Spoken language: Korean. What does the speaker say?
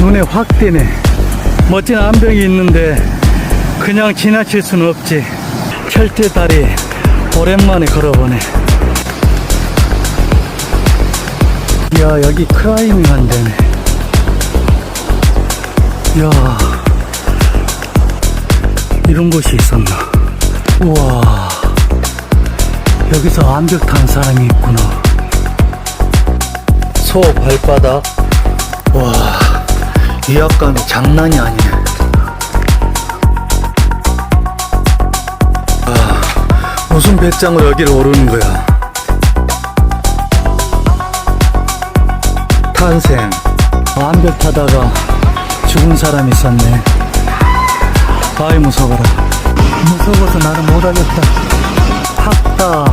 눈에 확 띄네. 멋진 암벽이 있는데 그냥 지나칠 수는 없지. 철제 다리 오랜만에 걸어보네. 이야 여기 클라이밍 한대네. 이야 이런 곳이 있었나. 우와 여기서 암벽 탄 사람이 있구나. 소 발바닥. 와, 위압감이 장난이 아니네. 아, 무슨 배짱으로 여기를 오르는 거야? 탄생. 암벽 타다가 죽은 사람이 있었네. 아이, 무서워라. 무서워서 나는 못하겠다. 학당.